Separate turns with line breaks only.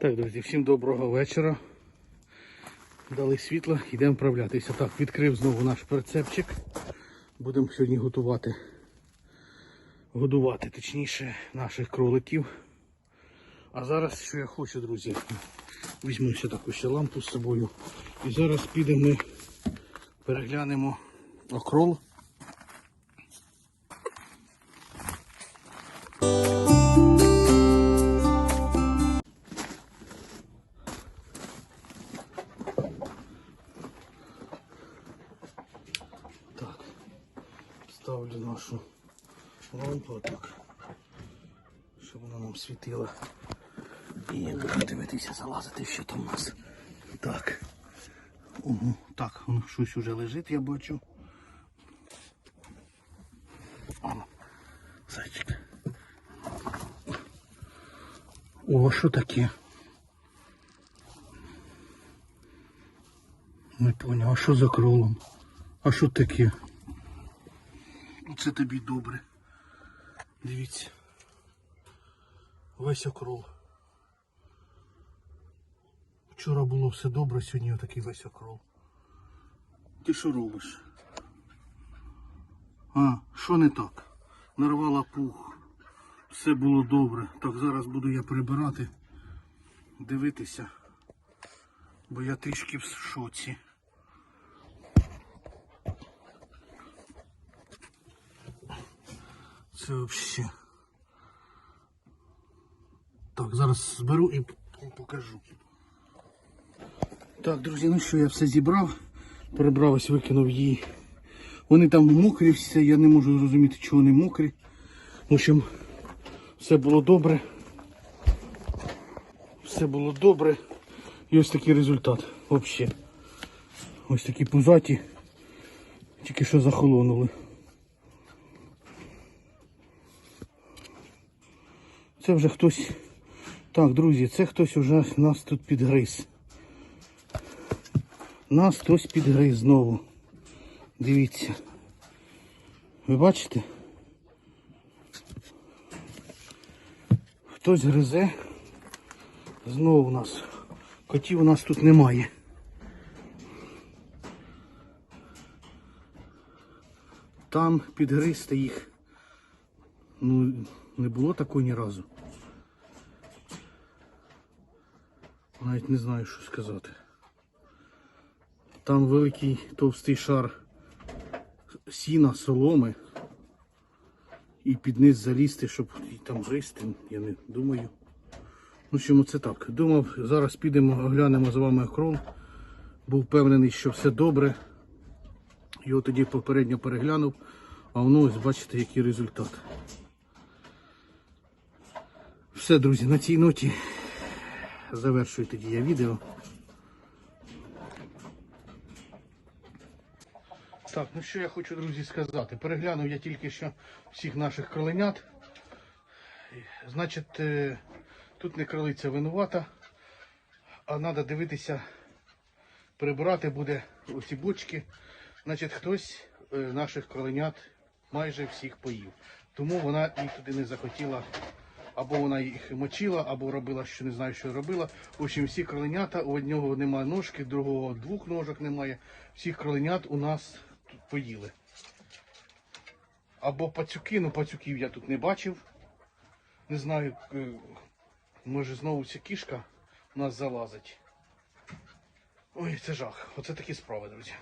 Так, друзі, всім доброго вечора. Дали світло, йдемо вправлятися. Так, відкрив знову наш прицепчик. Будемо сьогодні готувати. Годувати, точніше, наших кроликів. А зараз що я хочу, друзі? Візьму ще таку ще лампу з собою. І зараз підемо переглянемо окрол. Ставлю нашу лампу отак, щоб вона нам світила. І я дивитися, залазити, що там у нас. Так. Ого, так, воно щось уже лежить, я бачу. Ано, зайчик. О, що таке? Не поняв, а що за кролом? А що таке? Це тобі добре. Дивіться. Весь окрол. Вчора було все добре, сьогодні отакий весь окрол. Ти що робиш? А, що не так? Нарвала пух. Все було добре. Так зараз буду я прибирати, дивитися. Бо я трішки в шоці. Це взагалі. Так, зараз зберу і покажу. Так, друзі, ну що, я все зібрав, прибрав ось викинув її. Вони там мокрі всі, я не можу зрозуміти, чого вони мокрі. В общем, все було добре. Все було добре. І ось такий результат. Взагалі. Ось такі пузаті. Тільки що захолонули. Це вже хтось. Так, друзі, це хтось уже нас тут підгриз. Нас хтось підгриз знову. Дивіться. Ви бачите? Хтось гризе. Знову у нас. Котів у нас тут немає. Там підгризти їх. Ну, не було такого ні разу. Навіть не знаю, що сказати. Там великий товстий шар сіна, соломи. І під низ залізти, щоб там гристи, я не думаю. Ну чому це так? Думав, зараз підемо, оглянемо з вами охрон. Був впевнений, що все добре. Його тоді попередньо переглянув, а воно ось бачите, який результат. Все, друзі, на цій ноті завершую тоді я відео. Так, ну що я хочу, друзі, сказати. Переглянув я тільки що всіх наших кроленят. Значить, е, тут не кролиця винувата, а треба дивитися, прибирати буде оці бочки. Значить, хтось е, наших кроленят майже всіх поїв. Тому вона і туди не захотіла. Або вона їх мочила, або робила, що не знаю, що робила. В общем, всі кроленята, у одного немає ножки, другого двох ножок немає. Всіх кроленят у нас тут поїли. Або пацюки, ну пацюків я тут не бачив. Не знаю, е, може знову ця кішка у нас залазить. Ой, це жах. Оце такі справи, друзі.